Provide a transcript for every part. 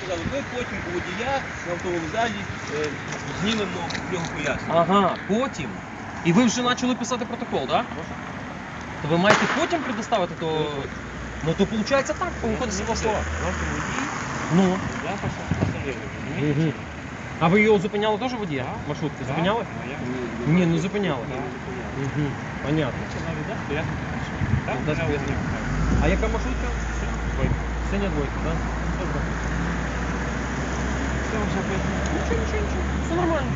Казали, ми потім у водія на автовокзалі е, знімемо його пояснення. Ага, потім. І ви вже почали писати протокол, так? То ви маєте потім предоставити то. Ну то виходить так, виходить з слова. Просто водій, Ну. я пасажир. розумієте? Угу. А ви його зупиняли теж водія? Маршрутки зупиняли? а як? Ні, не зупиняли. Так, зупиняли. Угу. Понятно. Навіть дасть пояснення. Так, Дасть я пояснення. А яка маршрутка? Синя двойка, так? Добре. Це вже пояснення. Нічого, нічого, нічого. Все нормально.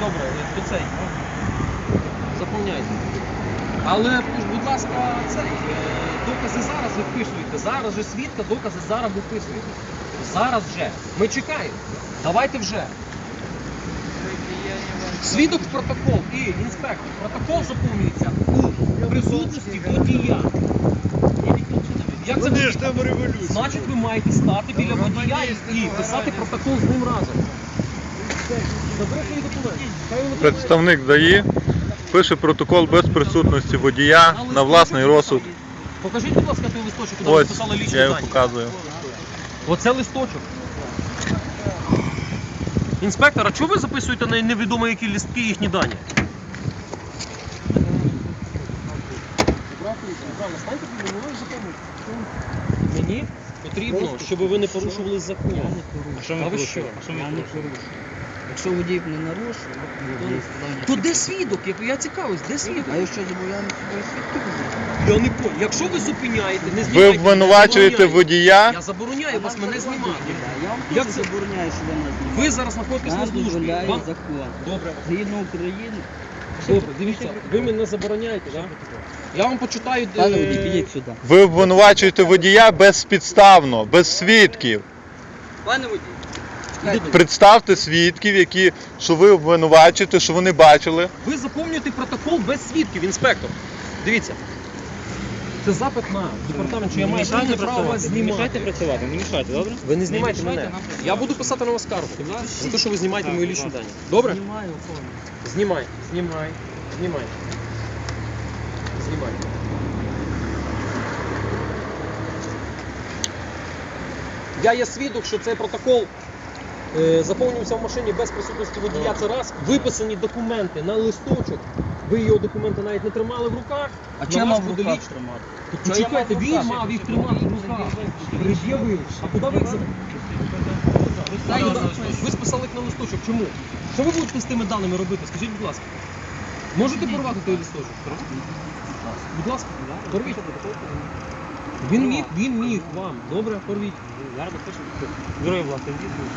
Добре, до цей. Заповняйте. Але, будь ласка, цей, е, докази зараз ви вписуєте. Зараз же свідка, докази зараз ви. Зараз вже. Ми чекаємо. Давайте вже. Свідок в протокол і інспектор. Протокол заповнюється у присутності водія. Як це Вони буде? ж там революція. Значить, ви маєте стати біля водія і писати протокол з ним разом. Представник ДАІ пише протокол без присутності водія на власний розсуд. Покажіть, будь ласка, той листочок, куди ви писали лічні я його дані. показую. Оце листочок. Інспектор, а чого ви записуєте на невідомо які листки їхні дані? Мені потрібно, щоб ви не порушували закон. А що ми А ви порушили? що? А що ми Я не порушили? порушую. Якщо водій не нарушив, то не складання. То де свідок? Я, я цікавий, де свідок? А я що зобов'язаний свідки буде? Я не понял. Якщо ви зупиняєте, не Ви знімайте. обвинувачуєте забороняю. водія. Я забороняю вас мене знімати. Я вам Як теж це? забороняю, що ви нас знімаєте. Ви зараз знаходитесь на Нас службі. дозволяє Вам... закон. Добре. Згідно України. Дивіться, ви мене забороняєте, так? Я вам почитаю. де- Пане водій, підіть сюди. Ви обвинувачуєте водія безпідставно, без свідків. Пане водій. Представте свідків, які що ви обвинувачуєте, що вони бачили. Ви заповнюєте протокол без свідків, інспектор. Дивіться. Це запит на департамент, що я маю повне право вас Не знімати. мішайте працювати, не мішайте, добре? Ви не знімайте Не мішайте мене. нам. Я буду писати на вас скаргу. За те, що ви знімаєте Так, мої будь лічні ласка. дані. Добре? Знімаю оформлю. Знімай, знімай, знімай. Знімай. Я є свідок, що цей протокол е, заповнювався в машині без присутності водія. Це раз. Виписані документи на листочок. Ви його документи навіть не тримали в руках. А чим мав в руках тримати? Тут Чекайте, він мав їх тримати в руках. Пред'явив. А куди ви їх забрали? Ви списали їх на листочок. Чому? Що ви будете з тими даними робити? Скажіть, будь ласка. Можете порвати той листочок? Будь ласка, порвіть. Він міг, він міг вам. Добре, порвіть. Зараз допишемо. Герої власне, дійсно.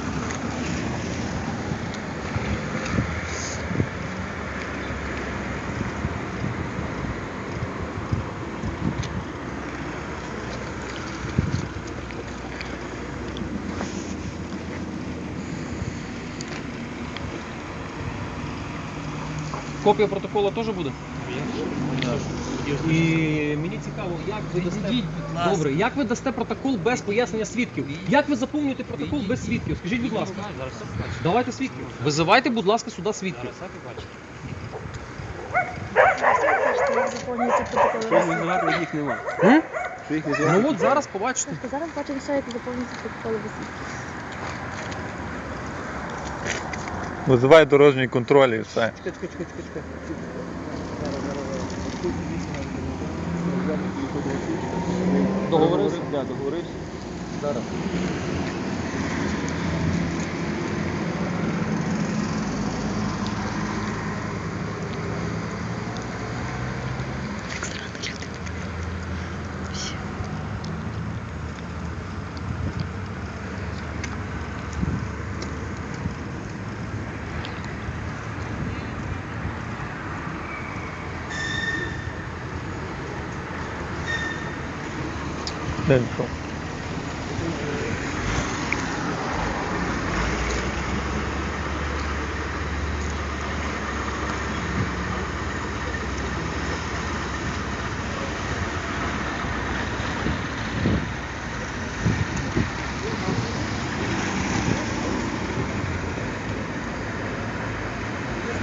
Копія протоколу теж буде? І мені цікаво, як ви дасте Відійдіть, будь ласка. добре, як ви дасте протокол без пояснення свідків? Як ви заповнюєте протокол без свідків? Скажіть, будь ласка. Зараз все побачите. Давайте свідків. Визивайте, будь ласка, сюди свідків. Зараз все побачите. Заповнюється протокол. їх немає. М? Ну от зараз побачите. Зараз бачимо все, як заповнюється протокол висить. Визиває дорожній контроль і все. Чекай, чекай, чекай, чекай, Договорився? Так, договорився. Зараз. Де він пішов?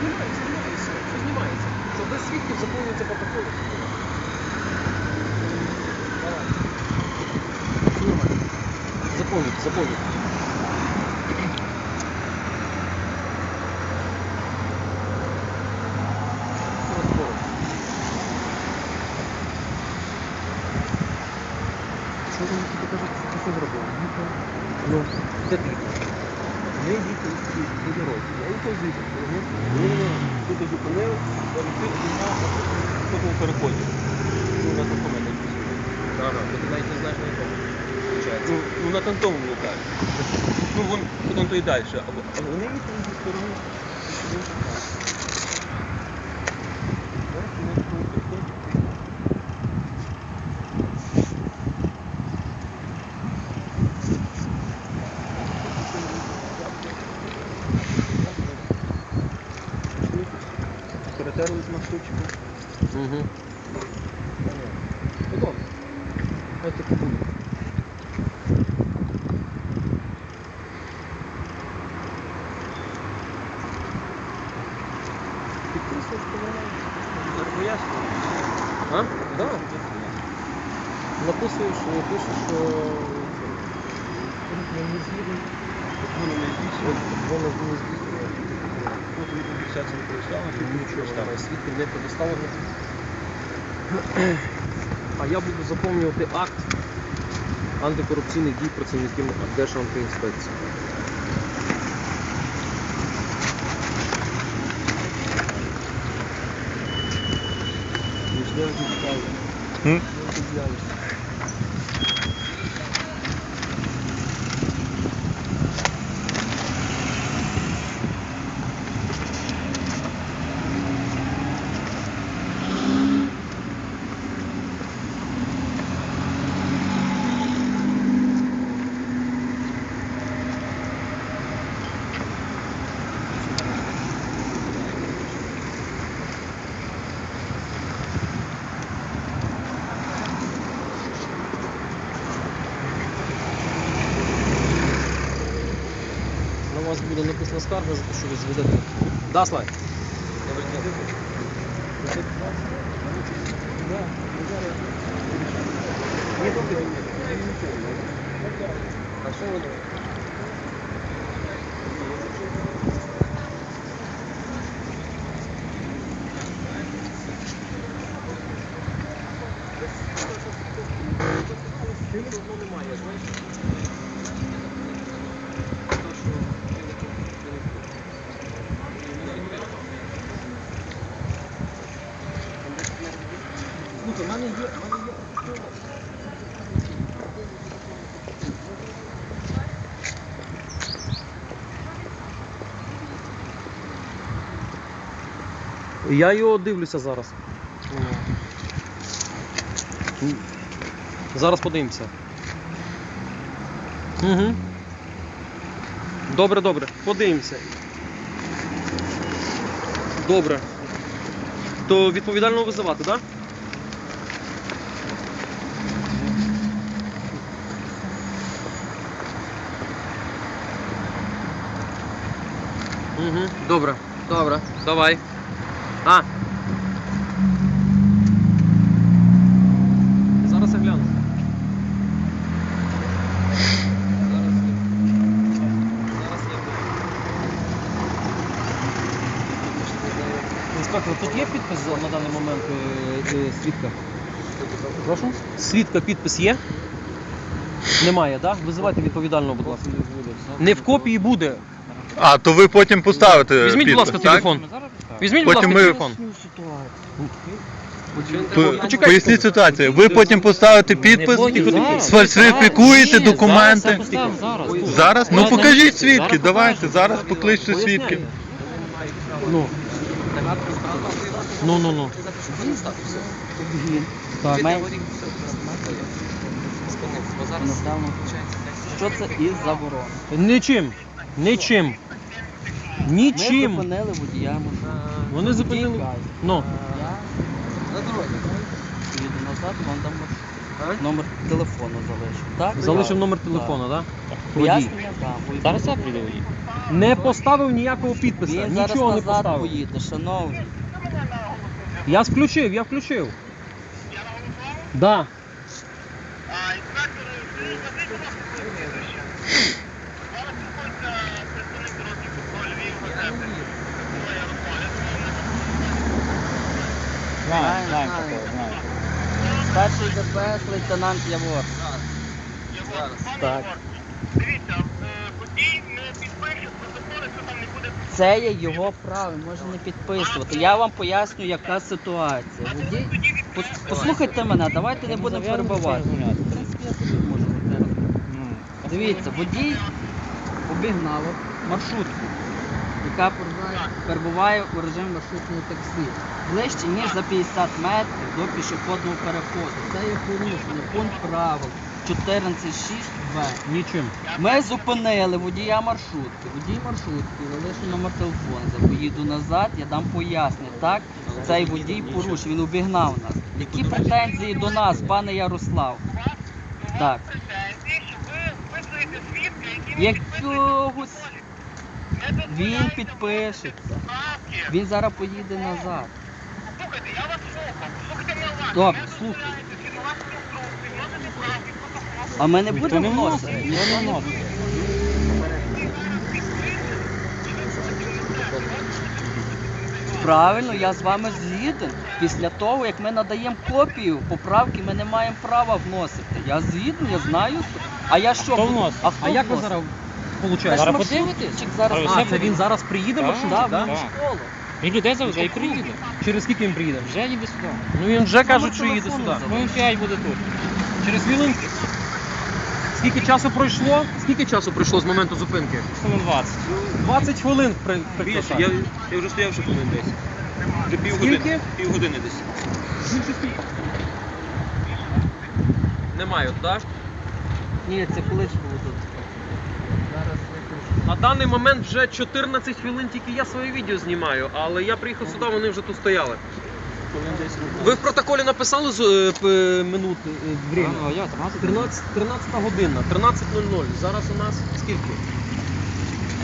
Знімається, знімається, все знімається. Що без свідків заповнюється протокол. Давай. Заповнюйте, заповнюйте. Що ви мені покажете, що це зробили? Ну, де ти? Ми їхали по дорозі. Я їхав звідти. Ми тут зупинили, я на переході. Ну, на такому Ага, бо ти навіть не знаєш на якому. Ну, ну на тантовому локалі. Ну, вон потім то і далі. А вони їхали зі сторони. в інший бік. Знаєш, на такому переході. Перетерли з маршрутчиком. Угу. Ну добре. Ось таке буде. Підписуєш, повернемо. Пояснюю. А? Да. Написуєш, е, пишеш, що рух не згідний, Воно не здійснює. воно. От відповідь вся це не а Нічого стало. свідків не предоставлено. А я буду заповнювати акт антикорупційних дій працівників Держантиінспекції. Ніжне вас написана скарга за те, що ви зведете. Да, Слай? А що ви? немає, Я його дивлюся зараз. Зараз подивимося. Угу. Добре, добре. Подивимося. Добре. То відповідального визивати, так? Да? Угу. Добре. Добре. Давай. А. Зараз я гляну. Зараз я. Зараз я. Інспектор, тут є підпис на даний момент е, е, свідка? Прошу? Свідка підпис є? Немає, так? Да? Визивайте відповідального, будь ласка. Не в копії буде. А, то ви потім поставите. Візьміть, будь ласка, так? телефон. Візьміть, будь Потім ласка, ми- телефон. По- Почекайте. Поясніть ситуацію. Ви потім поставите підпис, сфальсифікуєте документи. зараз я зараз. Зараз? Ну покажіть свідки, Зараз давайте, покажу. зараз покличте свідків. Ну. Ну, ну, ну. Так. Ми- Що це із заборони? Нічим. Нічим. Ми Нічим. зупинили водія. Вони зупинили. Ну. Я їду назад, вам дам маршрут. Номер телефону залишив. Так? Залишив номер телефона, так? Так. Водій. Пояснення дам. Зараз я прийду. Не поставив ніякого підпису. Він зараз Нічого не назад поставив. поїде, шановний. Я включив, я включив. Да. Знаю, знаю. Старший ДПС лейтенант Явор. Так. Дивіться, е, водій не підпише протоколи, що там не буде Це є його право, може не підписувати. Я вам поясню, яка ситуація. Водій... Пос- Послухайте мене, давайте не будемо фарбувати. В принципі, я собі можу зараз. Дивіться, водій обігнав маршрутку, яка перебуває у режимі маршрутного таксі. Ближче, ніж за 50 метрів до пішохідного переходу. Це є порушення, пункт правил 14.6в. Нічим. Ми зупинили водія маршрутки. Водій маршрутки залишив номер телефону. За поїду назад, я дам пояснення. Так, цей водій порушив, він обігнав нас. Які претензії до нас, пане Ярослав? Так. претензії, він підпишеться. Він зараз поїде назад. Слухайте, я вас слухав. Слухайте мене уважно. Добре, протокол. А ми не будемо вносити. ніхто не вносить. Правильно, я з вами згіден. Після того, як ми надаємо копію поправки, ми не маємо права вносити. Я згіден, я знаю. А я що? Хто буду- вносить? А, хто як ви вносить? зараз Та ж получаєте? Зараз маршрутчик зараз. Зараз А, це він зараз приїде Так. маршрутчик, Да, так? школу. Він людей завезе і приїде. Через скільки він приїде? Вже їде сюди. Ну він вже кажуть, що їде сюди. Хвилин 5 буде тут. Через хвилинки. Скільки часу пройшло? Скільки часу пройшло з моменту зупинки? Хвилин 20. 20 хвилин при, при Більше, я, я вже стояв ще хвилин десь. Вже Скільки? півгодини. Півгодини десь. Немає, так? Ні, це колись було тут. На даний момент вже 14 хвилин тільки я своє відео знімаю, але я приїхав сюди, вони вже тут стояли. Ви в протоколі написали з е, п- минут е, время? А, я 13. 13, 13 година, 13.00. Зараз у нас скільки?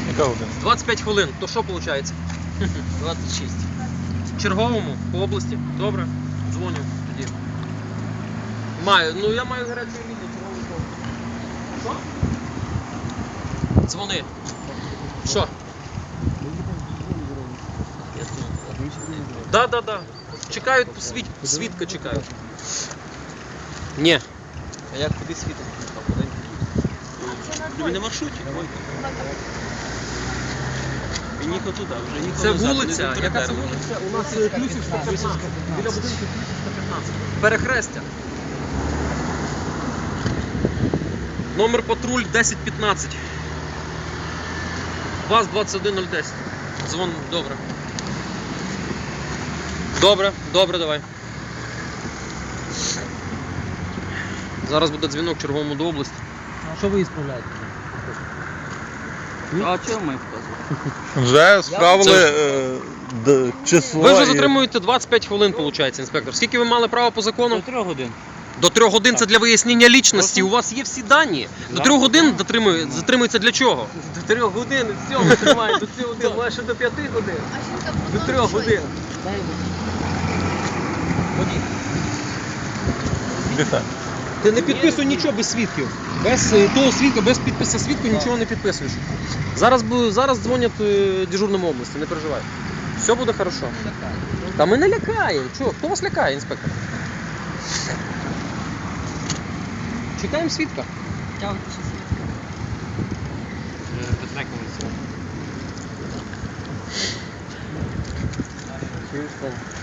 Яка година? 25 хвилин. То що виходить? 26. Черговому по області. Добре. Дзвоню тоді. Маю. Ну я маю гарячу лінію, черговий по області. Що? Дзвони. Що? Да, да, да. Чекають свід... свідка чекають. Ні. А як куди світить? Він на маршруті, Войко. Він туди, вже їхав Це назад, вулиця. не Яка це вулиця? У нас е, Клюсів 115. Біля будинку Клюсів 115. Перехрестя. Номер патруль 1015. ВАЗ 21010. Дзвон, добре. Добре, добре, давай. Зараз буде дзвінок черговому до області. Що ви ісправляєте? А чого ми вказуємо? Вже справили е, число. Ви вже затримуєте 25 хвилин, виходить, інспектор. Скільки ви мали право по закону? До 3 годин. До трьох годин це для вияснення лічності. У вас є всі дані. До трьох годин дотримує- затримується для чого? До трьох годин, все, тримає, до цього годин, може ще до п'яти годин. До трьох годин. Дай Ти не підписуй нічого без свідків. Без е, того свідка, без підпису свідку нічого не підписуєш. Зараз, бу- зараз дзвонять е, дежурному області, не переживай. Все буде хорошо. Та ми не лякаємо. Чого? Хто вас лякає, інспектор? Чекаємо свідка. Тягуйте ще свідка. Безпековий.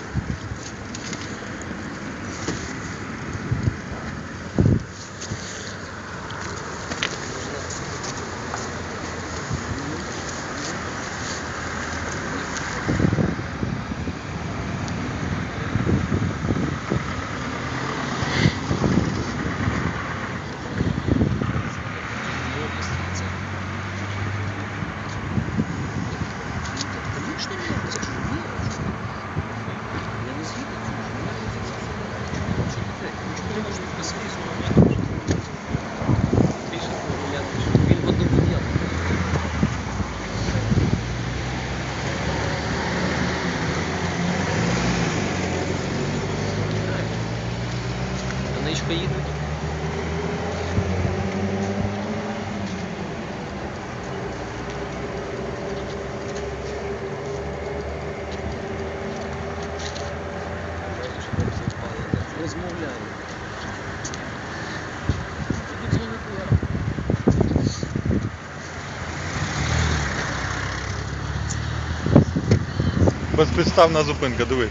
Безпідставна зупинка, диви.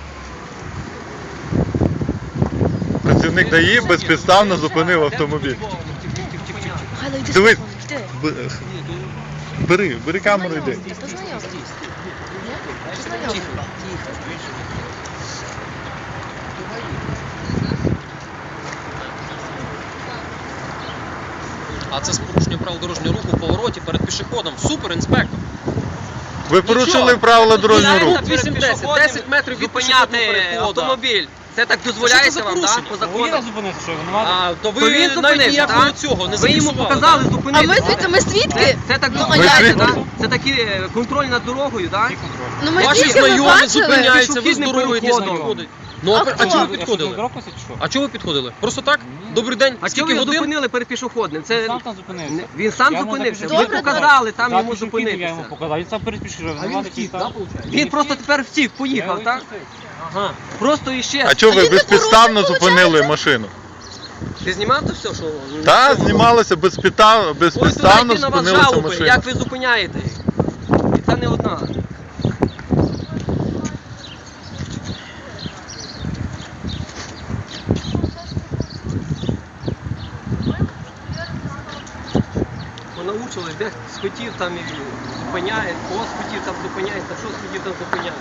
Працівник ДАІ безпідставно зупинив автомобіль. Дивись. Бери, бери камеру йди. А це з порушення правил дорожнього руху в повороті перед пішоходом. Супер, інспектор. Ви порушили правила дорожнього руху. 8 10 10 метрів від пішохідного зупиняти переходу. автомобіль. Це так дозволяється вам, так? По закону. зупинився, що винувати? А, то ви То він навіть зупинився, ніякого так? цього не Ви йому зафіксували. показали А ми звідси, ми свідки. Це, це так Ну, дозволяється, свідки. так? Це такий е, контроль над дорогою, так? Ну ми Ваші свідки, ми знайомі бачили. зупиняються, ви Пішохідним здорові, якісь не підходять. Ну, а, А а чого ви підходили? А чого ви підходили? Просто так? Добрий день. А чого Скільки ви його годин? зупинили перед пішохідним? Це Сам там зупинився. Він сам Я йому зупинився. запишу- Ви Добре, показали там Так, йому пішохід, Я йому зупинитися. показав. Він сам перед пішохідом. А він втік, так, виходить? Він просто тепер втік, поїхав, так? Ага. Просто іще. А чого ви він не безпідставно порушив, зупинили виходить? машину? Ти знімав це все, що? Та знімалося безпідстав- Ось безпідставно йти на вас зупинилася жалоби, машина. як ви зупиняєте їх. І це не одна. Понаучили, де схотів там і зупиняє, кого схотів там зупиняє, та що схотів там зупиняє.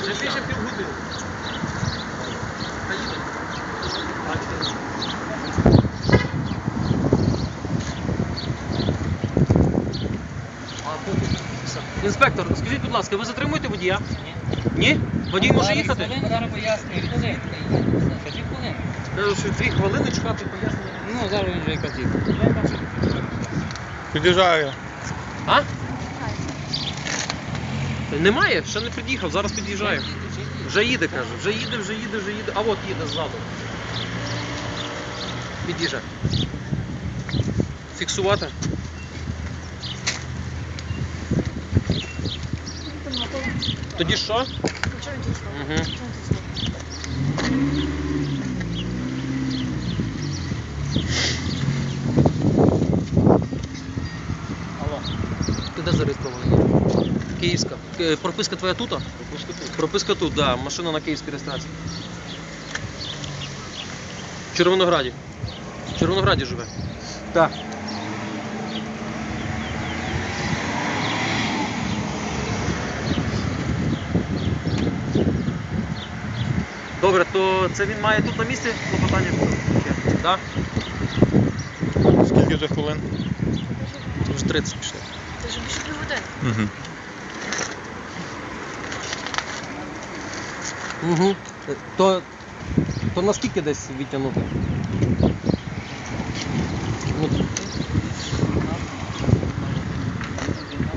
Вже більше півгодини. Та їде. Інспектор, скажіть, будь ласка, ви затримуєте водія? Ні. Ні? Водій може їхати? Зараз пояснюю. Скажи хвилин. Кажу, що дві хвилини чекати пояснення. Ну, зараз він вже якраз їде. Під'їжджаю. А? Та Немає, ще не під'їхав, зараз під'їжджає. Вже їде, каже, вже їде, вже їде, вже їде. А от їде ззаду. Під'їжджає. Фіксувати. Тоді що? Угу. Алло. Ти де зареєстрований? Київська. Е, Прописка твоя тут? Прописка тут. Прописка тут, да. Машина на київській реєстрації. В Червонограді. В Червонограді живе. Так. Добре, то це він має тут на місці клопотання? Так? Скільки вже хвилин? Вже 30 пішло. Це ж більше півгодини. Угу. Угу. То, то наскільки десь відтягнути? Ну,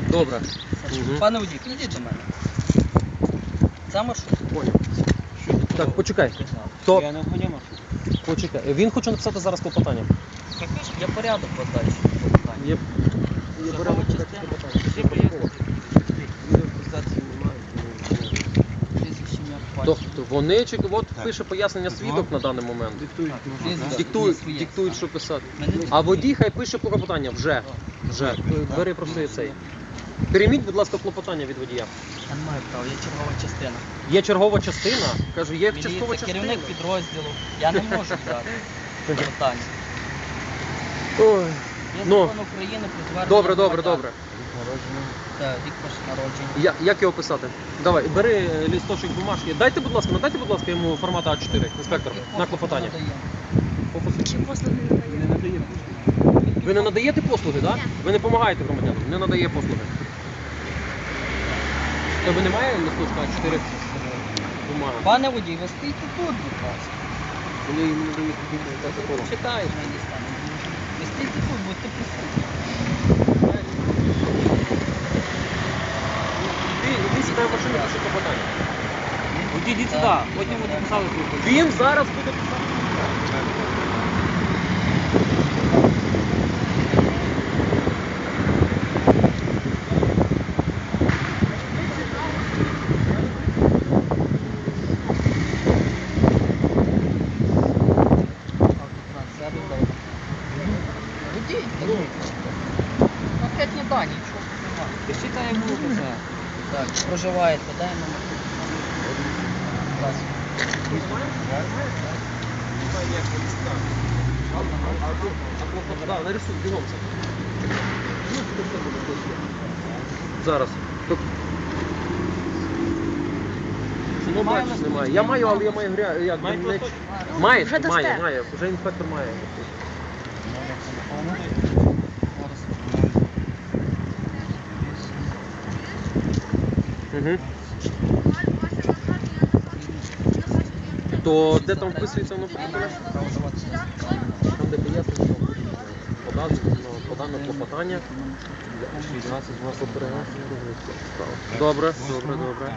добре. Угу. Пане водій, підійдіть до мене. Це маршрут. Понял. Так, почекай. То, Я не вгоняв маршрут. почекай. Він хоче написати зараз клопотання. Я порядок подальше. Є, є порядок частина. клопотання. Всі ім'я, Тобто вони чи от пише пояснення свідок на даний момент. Диктують, диктують, що писати. А водій хай пише клопотання вже. Вже. Бери просто цей. Перейміть, будь ласка, клопотання від водія. Я не маю права, є чергова частина. Є чергова частина. Кажу, є Міліція, частина. керівник підрозділу. Я не можу взяти питання. Ой. Є Ну. закон України про звернення Добре, добре, громадян. добре. Так, рік народження. Я, як його писати? Давай, бери е, лісточок бумажки. Дайте, будь ласка, надайте, будь ласка, йому формат А4, інспектор, на клопотання. Чи послуги не надає? Ви не надаєте послуги, так? Да? Ви не допомагаєте громадянам, не надає послуги. Тебе немає листочка А4 бумага? Пане водій, ви стоїте тут, будь ласка. Вони не дають протоколу. Чекають на дістану. Ви стоїте тут, будьте присутні. Іди, іди сідай в машину, пиши клопотання. Водій, йдіть сюди, потім свою позицію. Він зараз буде писати. водій. Конкретні дані, чого немає. Так, проживаєте, дай номер телефону. Будь ласка. Да, нарисуй, бігом. Зараз. Ну, бачиш, немає. Я маю, але я маю гря... як не... Має, має, має. Вже інспектор має. Угу. То де там вписується воно протоколі? Там, де що подано, подано клопотання. По перенесенню розгляду справи. Добре, добре, добре.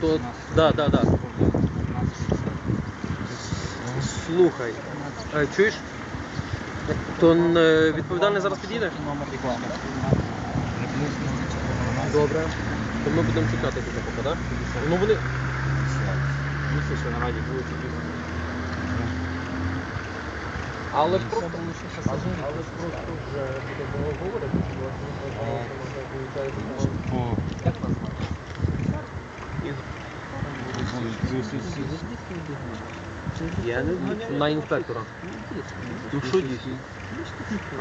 То, да, да, да. Слухай, е, чуєш? То е, відповідальний зараз підійде? Номер реклами. Добре. То ми будемо чекати тут поки, так? Ну вони. Місце, що на раді будуть тоді. Але ж просто. було ще Але ж просто вже будемо говорити, що Як вас звати? Не на інспектора. Ну що дійсно?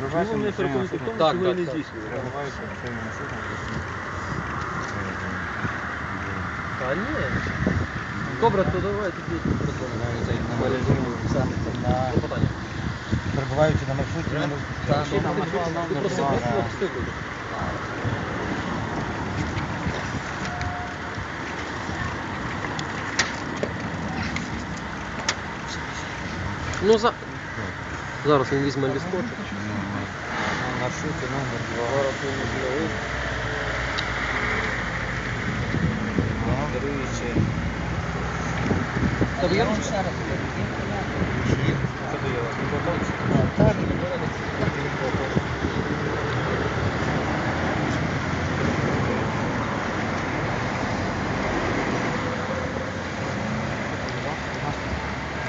Ну, в тому, Так, ви так, не так. здійснюєте. Та ні. Добре, то давай тоді передзвонимо. Перебуваючи на маршруті, не Та, ну, ти просто Ну, за... Зараз він візьме лісточок. на маршруті номер 2. Зараз він візьме лист. Керуючи Так, я вам ще раз говорю, є порядок. Так,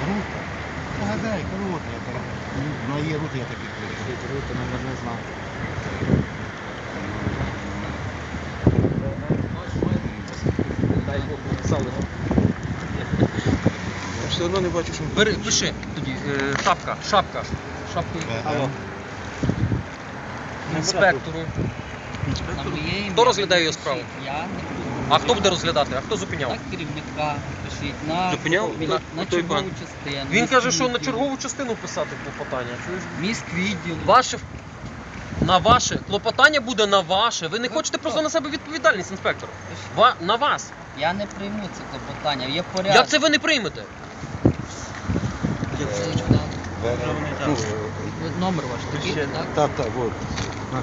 рута. Погадай, рута, я так. Ну, є рута, я такий кличу. Рута, номер не знав. Дай Бог написали. Все одно не бачу, що Бери, пиши тоді. Е, шапка, шапка. Шапку. Алло. Інспектору. на моє ім'я Хто розглядає його справу? Я не буду. А хто буде розглядати? А хто зупиняв? На керівника пишіть, на, Зупиняв? на, на той чергову пан? частину. Він каже, що на чергову частину писати клопотання. Чуєш? Міськвідділ. Ваше на ваше клопотання буде на ваше. Ви не хочете просто на себе відповідальність, інспектор. Ва, на вас. Я не прийму це клопотання, є порядок. Як це ви не приймете? Ви- Номер ваш такий, так? Так, так, от.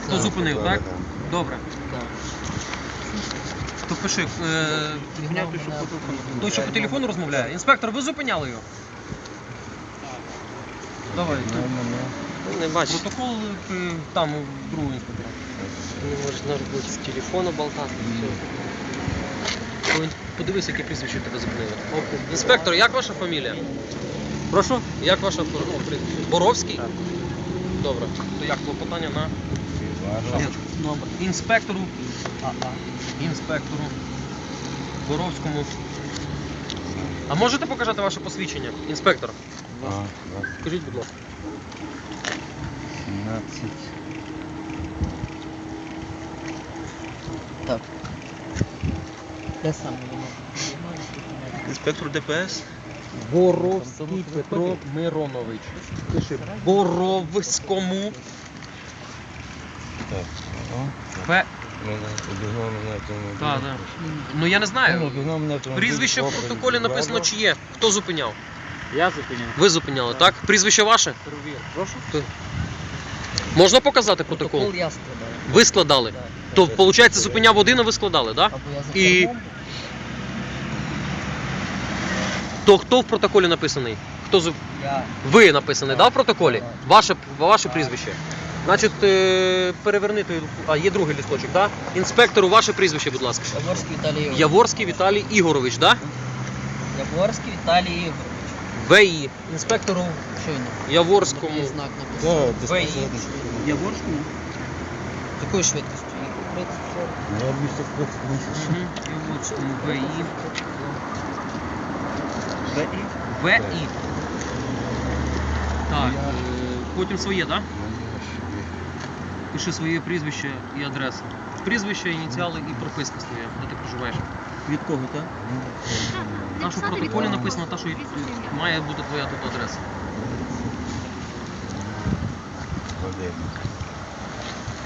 Хто зупинив, так? Добре. Так. То пиши. Е, Зупиняв мене той, що по телефону розмовляє. Інспектор, ви зупиняли його? Давай. Не бачиш. Протокол е, там у другого інспектора. Не можеш на роботі з телефону болтати. Подивись, яке прізвище тебе зупинили. Інспектор, як ваша фамілія? Прошу? Як ваша фамілія? Боровський? Добре. То як клопотання на Номер. інспектору, Ага. інспектору Боровському. А можете показати ваше посвідчення, інспектор? А. Скажіть, будь ласка. 17. Так. Де саме воно? інспектор ДПС. Боровський Петро Миронович. Пиши Боровському Так. П. Обігнав мене автомобіль. Так, так. Ну я не знаю. Обігнав мене автомобіль. Прізвище в протоколі написано Vivaro. чиє. Хто зупиняв? Я зупиняв. Ви зупиняли, так? Прізвище ваше? Прошу? Можна показати протокол? Протокол я складаю. Ви складали. То, виходить, зупиняв один, а ви складали, так? Або я за І- кермом, То хто в протоколі написаний? Хто зуп... я. Ви написаний, да, в протоколі? Так. Ваше, ваше прізвище. Значить, е, переверни той. А, є другий лісточок, так? Да? Інспектору ваше прізвище, будь ласка. Яворський Віталій Ігорович. Яворський Віталій Ігорович, так? Да? Яворський Віталій Ігорович. ВІ, інспектору Щойно. Яворському. Знак написано. Да, ВІ. Яворському? Якою швидкістю? 30 40. Ну, я місяць Мгм. Яворському ВІ. ВІ? ВІ. Так, е, потім своє, так? Пиши своє прізвище і адресу. Прізвище, ініціали і прописка своя, де ти проживаєш. Від кого, так? Та, що в протоколі написано, та, що має бути твоя тут адреса.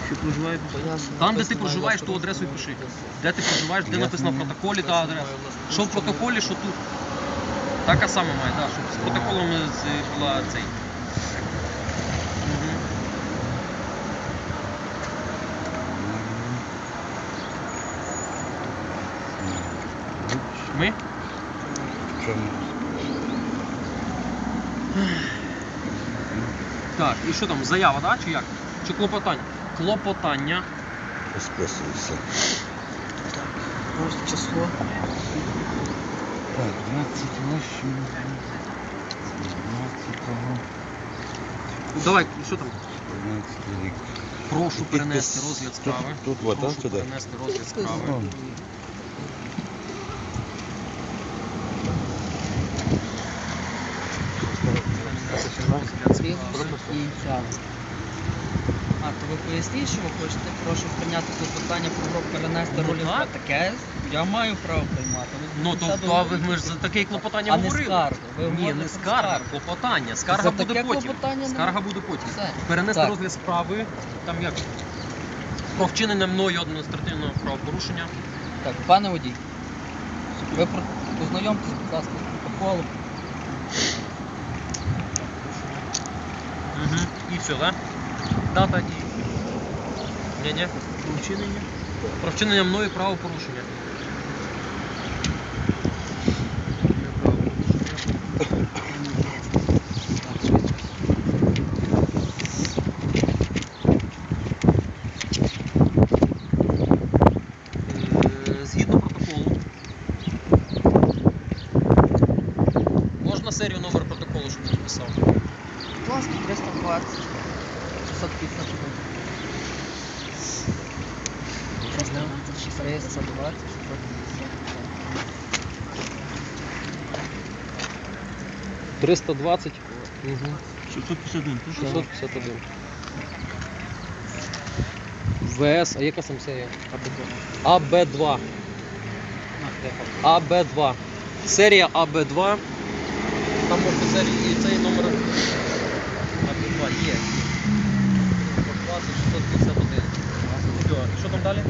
Що проживає? Там, де ти проживаєш, ту адресу і пиши. Де ти проживаєш, де написано в протоколі та адреса. Що в протоколі, що тут. Така сама має, так, щоб з протоколом була цей. Ми? Так, і що там, заява, так? Чи як? Чи клопотання? Клопотання. Розписуйся. Ось число. Так, 28. 12. Давай, і що там? 15 рік. Прошу перенести Підпис. розгляд справи. Тут, тут, Прошу так, сюди? перенести розгляд справи. Ну, Прізвище і ініціали. А, то ви поясніть, що ви хочете? Прошу прийняти клопотання про перенести Ну, ролі так. таке. Я маю право приймати. Ви Ну то, то ви ми ж за таке клопотання А не говорили. скаргу. Ви Ні, говорите не про скарга, скаргу. клопотання. Скарга За буде таке потім. клопотання не Скарга буде потім. Все. Перенести Так. розгляд справи, там як про вчинення мною адміністративного правопорушення. Так, пане водій, ви про- познайомтесь, будь ласка, з протоколом. Угу. І все, так? Дата і. Ні, ні. Про вчинення? Про вчинення мною правопорушення. Е, Згідно протоколу. Можна серію номер протоколу, щоб я написав? Будь ласка, 320, 651. 320, 650. 320. Угу. 651, то 651. ВС, а яка сам серія? АБ2. АБ2. Серія АБ2. Там можете серії і цей номер. АБ2 є. 651. Все, і що там далі?